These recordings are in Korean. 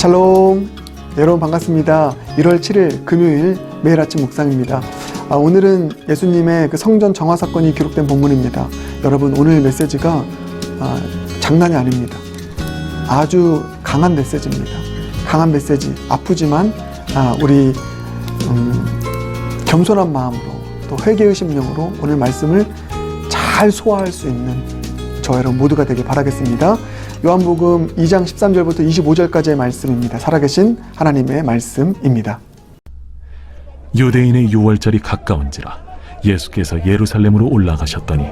샬롬. 여러분 반갑습니다. 1월 7일 금요일 매일 아침 묵상입니다. 아, 오늘은 예수님의 그 성전 정화 사건이 기록된 본문입니다. 여러분 오늘 메시지가 아, 장난이 아닙니다. 아주 강한 메시지입니다. 강한 메시지. 아프지만 아, 우리 음, 겸손한 마음으로 또 회개의 심령으로 오늘 말씀을 잘 소화할 수 있는 저 여러분 모두가 되길 바라겠습니다. 요한복음 2장 13절부터 25절까지의 말씀입니다. 살아계신 하나님의 말씀입니다. 유대인의 유월절이 가까운지라 예수께서 예루살렘으로 올라가셨더니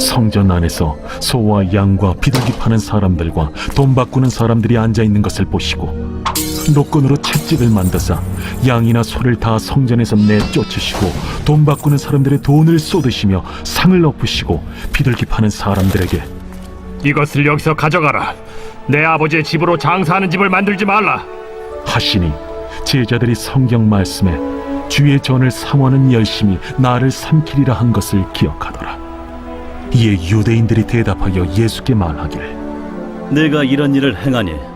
성전 안에서 소와 양과 비둘기 파는 사람들과 돈 바꾸는 사람들이 앉아 있는 것을 보시고 노끈으로 채찍을 만드사 양이나 소를 다 성전에서 내쫓으시고 돈 바꾸는 사람들의 돈을 쏟으시며 상을 엎으시고 비둘기 파는 사람들에게 이것을 여기서 가져가라. 내 아버지의 집으로 장사하는 집을 만들지 말라. 하시니 제자들이 성경 말씀에 주의 전을 삼원은 열심히 나를 삼키리라 한 것을 기억하더라. 이에 유대인들이 대답하여 예수께 말하기를 내가 이런 일을 행하니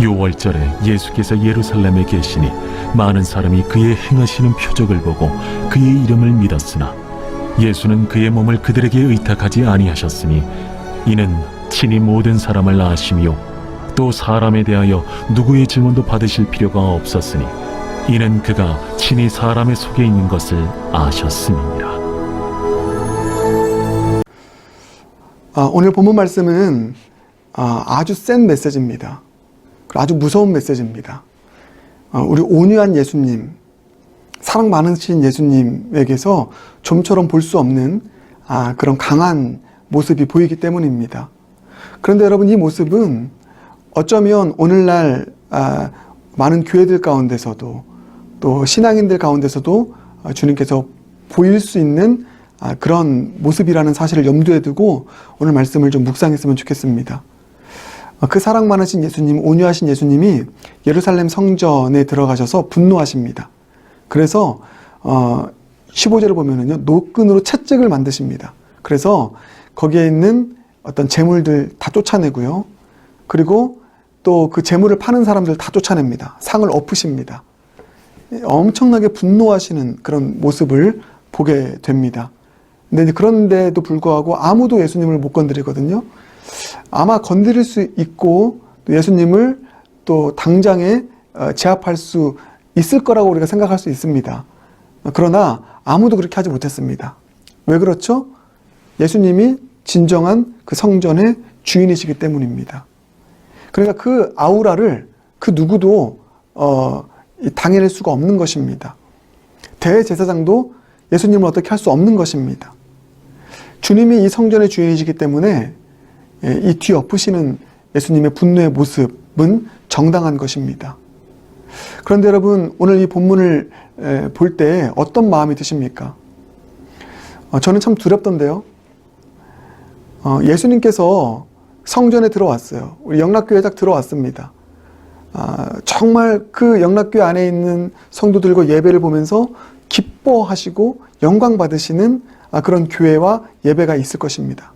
유월절에 예수께서 예루살렘에 계시니 많은 사람이 그의 행하시는 표적을 보고 그의 이름을 믿었으나 예수는 그의 몸을 그들에게 의탁하지 아니하셨으니 이는 친히 모든 사람을 아시며 또 사람에 대하여 누구의 증언도 받으실 필요가 없었으니 이는 그가 친히 사람의 속에 있는 것을 아셨음이니라. 아, 오늘 본문 말씀은 아, 아주 센 메시지입니다. 아주 무서운 메시지입니다. 아, 우리 온유한 예수님, 사랑 많으신 예수님에게서 좀처럼 볼 수 없는 아, 그런 강한 모습이 보이기 때문입니다. 그런데 여러분 이 모습은 어쩌면 오늘날 아, 많은 교회들 가운데서도 또 신앙인들 가운데서도 아, 주님께서 보일 수 있는 아, 그런 모습이라는 사실을 염두에 두고 오늘 말씀을 좀 묵상했으면 좋겠습니다. 아, 그 사랑 많으신 예수님, 온유하신 예수님이 예루살렘 성전에 들어가셔서 분노하십니다. 그래서 어, 15절을 보면은요 노끈으로 채찍을 만드십니다. 그래서 거기에 있는 어떤 재물들 다 쫓아내고요. 그리고 또 그 재물을 파는 사람들 다 쫓아냅니다. 상을 엎으십니다. 엄청나게 분노하시는 그런 모습을 보게 됩니다. 근데 그런데도 불구하고 아무도 예수님을 못 건드리거든요. 아마 건드릴 수 있고 또 예수님을 또 당장에 어, 제압할 수 있을 거라고 우리가 생각할 수 있습니다. 그러나 아무도 그렇게 하지 못했습니다. 왜 그렇죠? 예수님이 진정한 그 성전의 주인이시기 때문입니다. 그러니까 그 아우라를 그 누구도 어, 이 당해낼 수가 없는 것입니다. 대제사장도 예수님을 어떻게 할 수 없는 것입니다. 주님이 이 성전의 주인이시기 때문에 예, 이 뒤엎으시는 예수님의 분노의 모습은 정당한 것입니다. 그런데 여러분 오늘 이 본문을 볼 때 어떤 마음이 드십니까? 어, 저는 참 두렵던데요. 어, 예수님께서 성전에 들어왔어요. 우리 영락교회 딱 들어왔습니다. 아, 정말 그 영락교회 안에 있는 성도들과 예배를 보면서 기뻐하시고 영광 받으시는 아, 그런 교회와 예배가 있을 것입니다.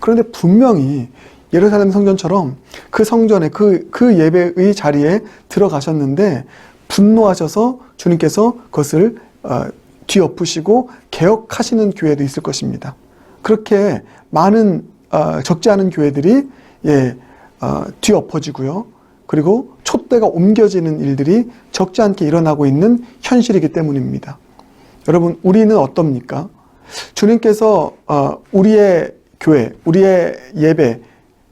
그런데 분명히 예루살렘 성전처럼 그 성전에 그, 그 예배의 자리에 들어가셨는데 분노하셔서 주님께서 그것을 어, 뒤엎으시고 개혁하시는 교회도 있을 것입니다. 그렇게 많은 어, 적지 않은 교회들이 예, 어, 뒤엎어지고요. 그리고 촛대가 옮겨지는 일들이 적지 않게 일어나고 있는 현실이기 때문입니다. 여러분, 우리는 어떻습니까? 주님께서 어, 우리의 교회, 우리의 예배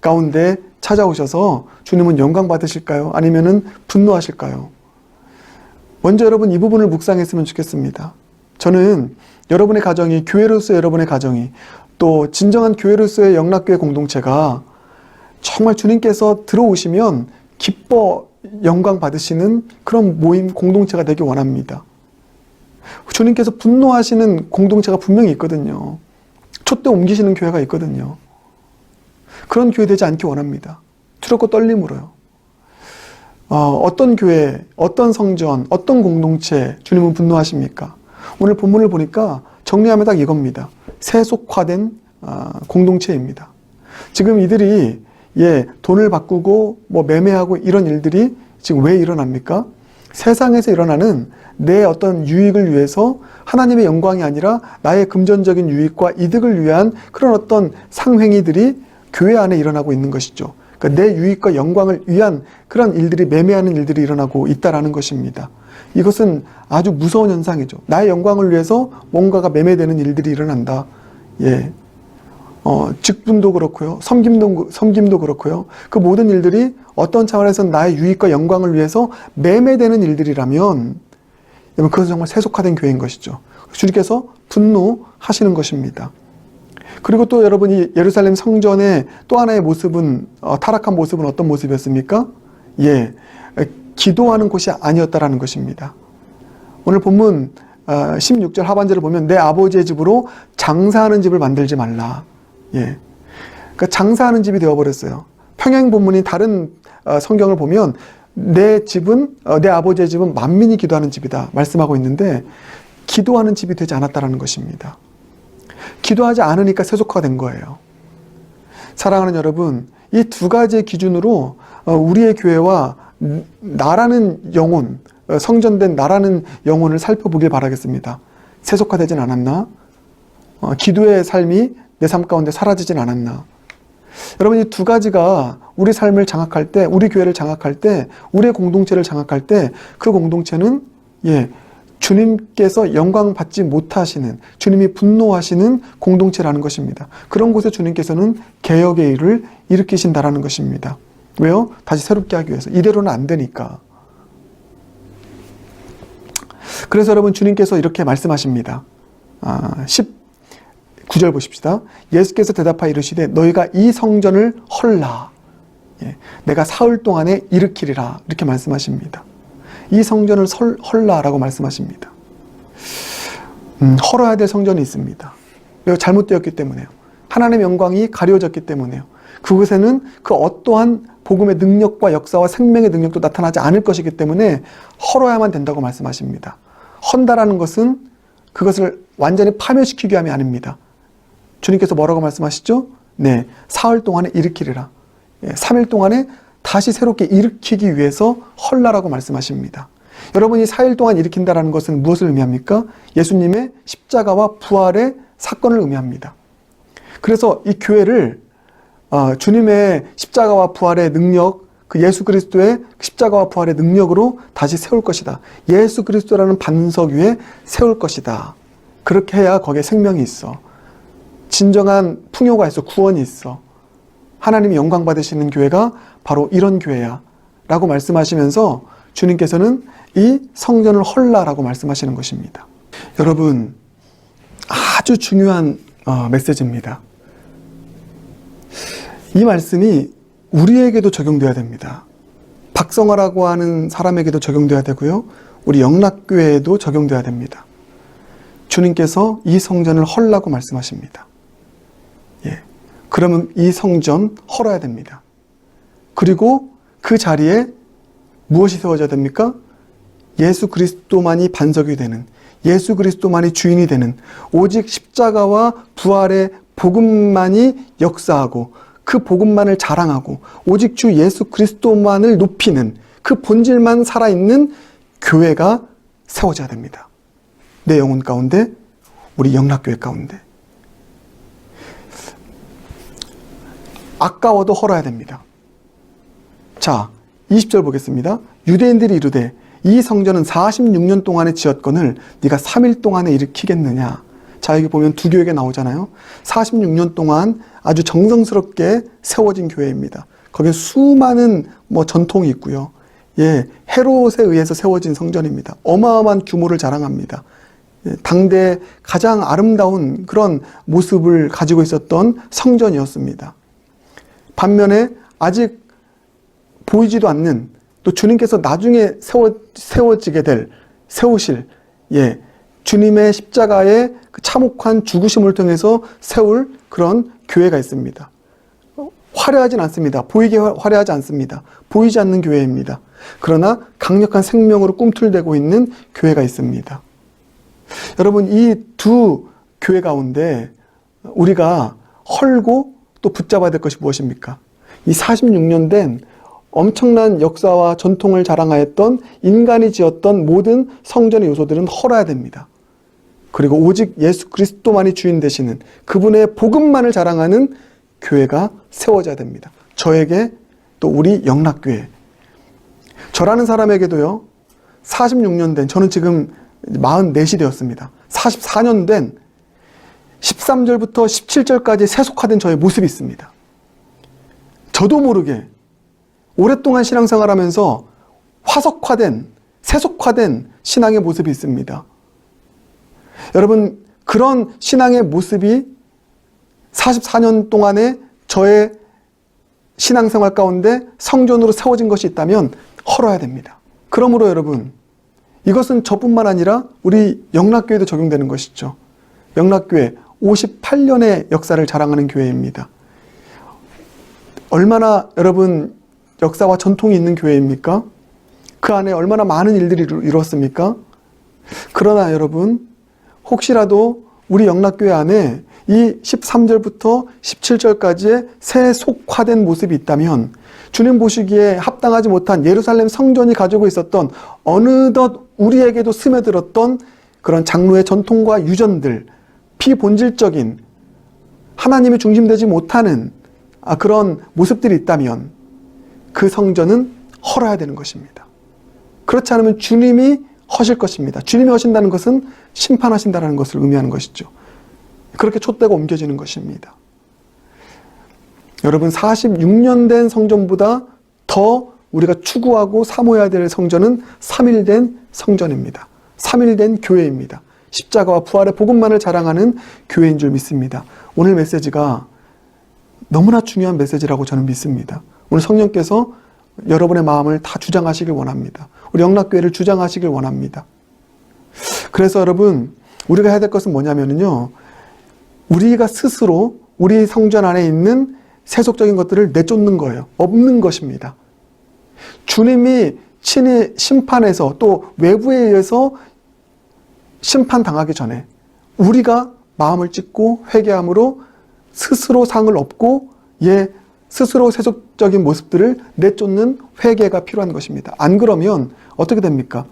가운데 찾아오셔서 주님은 영광 받으실까요? 아니면은 분노하실까요? 먼저 여러분 이 부분을 묵상했으면 좋겠습니다. 저는 여러분의 가정이 교회로서 여러분의 가정이 또 진정한 교회로서의 영락교회 공동체가 정말 주님께서 들어오시면 기뻐 영광 받으시는 그런 모임 공동체가 되기 원합니다. 주님께서 분노하시는 공동체가 분명히 있거든요. 촛대 옮기시는 교회가 있거든요. 그런 교회 되지 않기 원합니다. 두렵고 떨림으로요. 어, 어떤 교회, 어떤 성전, 어떤 공동체 주님은 분노하십니까? 오늘 본문을 보니까 정리하면 딱 이겁니다. 세속화된 아, 공동체입니다. 지금 이들이 예 돈을 바꾸고 뭐 매매하고 이런 일들이 지금 왜 일어납니까? 세상에서 일어나는 내 어떤 유익을 위해서 하나님의 영광이 아니라 나의 금전적인 유익과 이득을 위한 그런 어떤 상행위들이 교회 안에 일어나고 있는 것이죠. 그러니까 내 유익과 영광을 위한 그런 일들이 매매하는 일들이 일어나고 있다라는 것입니다. 이것은 아주 무서운 현상이죠. 나의 영광을 위해서 뭔가가 매매되는 일들이 일어난다. 예. 어, 직분도 그렇고요. 섬김도, 섬김도 그렇고요. 그 모든 일들이 어떤 차원에서 나의 유익과 영광을 위해서 매매되는 일들이라면 여러분 그것은 정말 세속화된 교회인 것이죠. 주님께서 분노하시는 것입니다. 그리고 또 여러분 이 예루살렘 성전의 또 하나의 모습은 어, 타락한 모습은 어떤 모습이었습니까? 예, 에, 기도하는 곳이 아니었다라는 것입니다. 오늘 본문 어, 16절 하반절을 보면 내 아버지의 집으로 장사하는 집을 만들지 말라. 예, 그러니까 장사하는 집이 되어버렸어요. 평행 본문이 다른 어, 성경을 보면 내 집은 어, 내 아버지의 집은 만민이 기도하는 집이다 말씀하고 있는데 기도하는 집이 되지 않았다라는 것입니다. 기도하지 않으니까 세속화가 된 거예요. 사랑하는 여러분, 이 두 가지의 기준으로 어, 우리의 교회와 나라는 영혼, 어, 성전된 나라는 영혼을 살펴보길 바라겠습니다. 세속화되진 않았나? 어, 기도의 삶이 내 삶 가운데 사라지진 않았나? 여러분 이 두 가지가 우리 삶을 장악할 때, 우리 교회를 장악할 때, 우리의 공동체를 장악할 때 그 공동체는 예 주님께서 영광 받지 못하시는 주님이 분노하시는 공동체라는 것입니다. 그런 곳에 주님께서는 개혁의 일을 일으키신다라는 것입니다. 왜요? 다시 새롭게 하기 위해서 이대로는 안 되니까. 그래서 여러분 주님께서 이렇게 말씀하십니다. 아, 19절 보십시다. 예수께서 대답하여 이르시되 너희가 이 성전을 헐라. 예, 내가 사흘 동안에 일으키리라. 이렇게 말씀하십니다. 이 성전을 설, 헐라라고 말씀하십니다. 음, 헐어야 될 성전이 있습니다. 왜 잘못되었기 때문에요. 하나님의 영광이 가려졌기 때문에요. 그곳에는 그 어떠한 복음의 능력과 역사와 생명의 능력도 나타나지 않을 것이기 때문에 헐어야만 된다고 말씀하십니다. 헌다라는 것은 그것을 완전히 파멸시키기 위함이 아닙니다. 주님께서 뭐라고 말씀하시죠? 네, 사흘 동안에 일으키리라. 예, 3일 동안에 다시 새롭게 일으키기 위해서 헐라라고 말씀하십니다. 여러분이 4일 동안 일으킨다라는 것은 무엇을 의미합니까? 예수님의 십자가와 부활의 사건을 의미합니다. 그래서 이 교회를 어, 주님의 십자가와 부활의 능력, 그 예수 그리스도의 십자가와 부활의 능력으로 다시 세울 것이다. 예수 그리스도라는 반석 위에 세울 것이다. 그렇게 해야 거기에 생명이 있어. 진정한 풍요가 있어. 구원이 있어. 하나님이 영광 받으시는 교회가 바로 이런 교회야. 라고 말씀하시면서 주님께서는 이 성전을 헐라라고 말씀하시는 것입니다. 여러분, 아주 중요한 어, 메시지입니다. 이 말씀이 우리에게도 적용돼야 됩니다. 박성화라고 하는 사람에게도 적용돼야 되고요. 우리 영락교회에도 적용돼야 됩니다. 주님께서 이 성전을 헐라고 말씀하십니다. 예. 그러면 이 성전 헐어야 됩니다. 그리고 그 자리에 무엇이 세워져야 됩니까? 예수 그리스도만이 반석이 되는, 예수 그리스도만이 주인이 되는, 오직 십자가와 부활의 복음만이 역사하고, 그 복음만을 자랑하고, 오직 주 예수 그리스도만을 높이는, 그 본질만 살아있는 교회가 세워져야 됩니다. 내 영혼 가운데, 우리 영락교회 가운데. 아까워도 헐어야 됩니다. 자, 20절 보겠습니다. 유대인들이 이르되 이 성전은 46년 동안에 지었건을 네가 3일 동안에 일으키겠느냐. 자, 여기 보면 두 교회가 나오잖아요. 46년 동안 아주 정성스럽게 세워진 교회입니다. 거기에 수많은 뭐 전통이 있고요. 예, 헤롯에 의해서 세워진 성전입니다. 어마어마한 규모를 자랑합니다. 예, 당대 가장 아름다운 그런 모습을 가지고 있었던 성전이었습니다. 반면에 아직 보이지도 않는 또 주님께서 나중에 세워, 세워지게 될, 세우실, 예, 주님의 십자가의 그 참혹한 죽으심을 통해서 세울 그런 교회가 있습니다. 화려하진 않습니다. 보이게 화- 화려하지 않습니다. 보이지 않는 교회입니다. 그러나 강력한 생명으로 꿈틀대고 있는 교회가 있습니다. 여러분, 이 두 교회 가운데 우리가 헐고 또 붙잡아야 될 것이 무엇입니까? 이 46년 된 엄청난 역사와 전통을 자랑하였던 인간이 지었던 모든 성전의 요소들은 헐어야 됩니다. 그리고 오직 예수 그리스도만이 주인 되시는 그분의 복음만을 자랑하는 교회가 세워져야 됩니다. 저에게 또 우리 영락교회. 저라는 사람에게도요, 46년 된, 저는 지금 44이 되었습니다. 44년 된 13절부터 17절까지 세속화된 저의 모습이 있습니다. 저도 모르게 오랫동안 신앙생활 하면서 화석화된, 세속화된 신앙의 모습이 있습니다. 여러분, 그런 신앙의 모습이 44년 동안의 저의 신앙생활 가운데 성전으로 세워진 것이 있다면 헐어야 됩니다. 그러므로 여러분, 이것은 저뿐만 아니라 우리 영락교회도 적용되는 것이죠. 영락교회 58년의 역사를 자랑하는 교회입니다. 얼마나 여러분 역사와 전통이 있는 교회입니까? 그 안에 얼마나 많은 일들이 이루- 이루었습니까? 그러나 여러분, 혹시라도 우리 영락교회 안에 이 13절부터 17절까지의 세속화된 모습이 있다면 주님 보시기에 합당하지 못한 예루살렘 성전이 가지고 있었던 어느덧 우리에게도 스며들었던 그런 장로의 전통과 유전들, 피본질적인 하나님이 중심되지 못하는 아, 그런 모습들이 있다면 그 성전은 헐어야 되는 것입니다. 그렇지 않으면 주님이 허실 것입니다. 주님이 허신다는 것은 심판하신다는 것을 의미하는 것이죠. 그렇게 촛대가 옮겨지는 것입니다. 여러분 46년 된 성전보다 더 우리가 추구하고 사모해야 될 성전은 3일 된 성전입니다. 3일 된 교회입니다. 십자가와 부활의 복음만을 자랑하는 교회인 줄 믿습니다. 오늘 메시지가 너무나 중요한 메시지라고 저는 믿습니다. 오늘 성령께서 여러분의 마음을 다 주장하시길 원합니다. 우리 영락교회를 주장하시길 원합니다. 그래서 여러분, 우리가 해야 될 것은 뭐냐면요. 우리가 스스로 우리 성전 안에 있는 세속적인 것들을 내쫓는 거예요. 없는 것입니다. 주님이 친히 심판해서 또 외부에 의해서 심판당하기 전에 우리가 마음을 찢고 회개함으로 스스로 상을 얻고 예 스스로 세속적인 모습들을 내쫓는 회개가 필요한 것입니다. 안 그러면 어떻게 됩니까?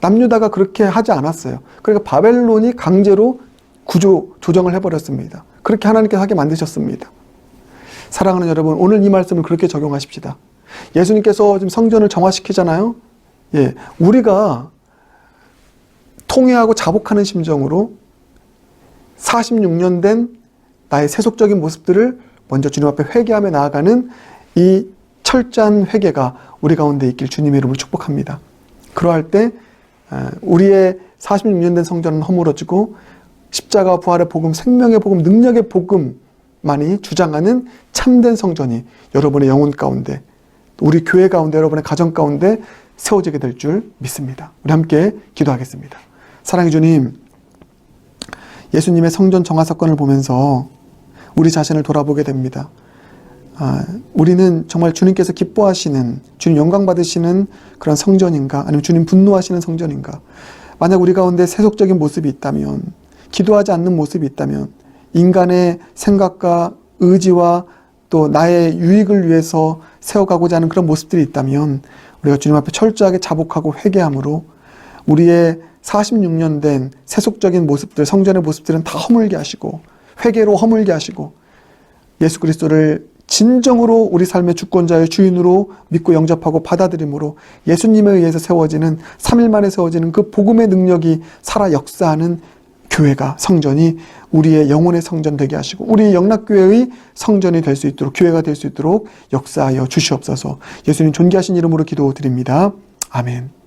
남유다가 그렇게 하지 않았어요. 그러니까 바벨론이 강제로 구조 조정을 해버렸습니다. 그렇게 하나님께서 하게 만드셨습니다. 사랑하는 여러분, 오늘 이 말씀을 그렇게 적용하십시다. 예수님께서 지금 성전을 정화시키잖아요. 예, 우리가 통회하고 자복하는 심정으로 46년 된 나의 세속적인 모습들을 먼저 주님 앞에 회개하며 나아가는 이 철저한 회개가 우리 가운데 있길 주님의 이름으로 축복합니다. 그러할 때 아, 우리의 46년 된 성전은 허물어지고 십자가 부활의 복음, 생명의 복음, 능력의 복음만이 주장하는 참된 성전이 여러분의 영혼 가운데, 우리 교회 가운데, 여러분의 가정 가운데 세워지게 될 줄 믿습니다. 우리 함께 기도하겠습니다. 사랑해 주님, 예수님의 성전 정화 사건을 보면서 우리 자신을 돌아보게 됩니다. 아, 우리는 정말 주님께서 기뻐하시는, 주님 영광 받으시는 그런 성전인가? 아니면 주님 분노하시는 성전인가? 만약 우리 가운데 세속적인 모습이 있다면, 기도하지 않는 모습이 있다면, 인간의 생각과 의지와 또 나의 유익을 위해서 세워가고자 하는 그런 모습들이 있다면, 우리가 주님 앞에 철저하게 자복하고 회개함으로 우리의 46년 된 세속적인 모습들, 성전의 모습들은 다 허물게 하시고, 회개로 허물게 하시고, 예수 그리스도를 진정으로 우리 삶의 주권자의 주인으로 믿고 영접하고 받아들임으로 예수님에 의해서 세워지는 3일 만에 세워지는 그 복음의 능력이 살아 역사하는 교회가 성전이 우리의 영혼의 성전 되게 하시고 우리 영락교회의 성전이 될 수 있도록 교회가 될 수 있도록 역사하여 주시옵소서. 예수님 존귀하신 이름으로 기도드립니다. 아멘.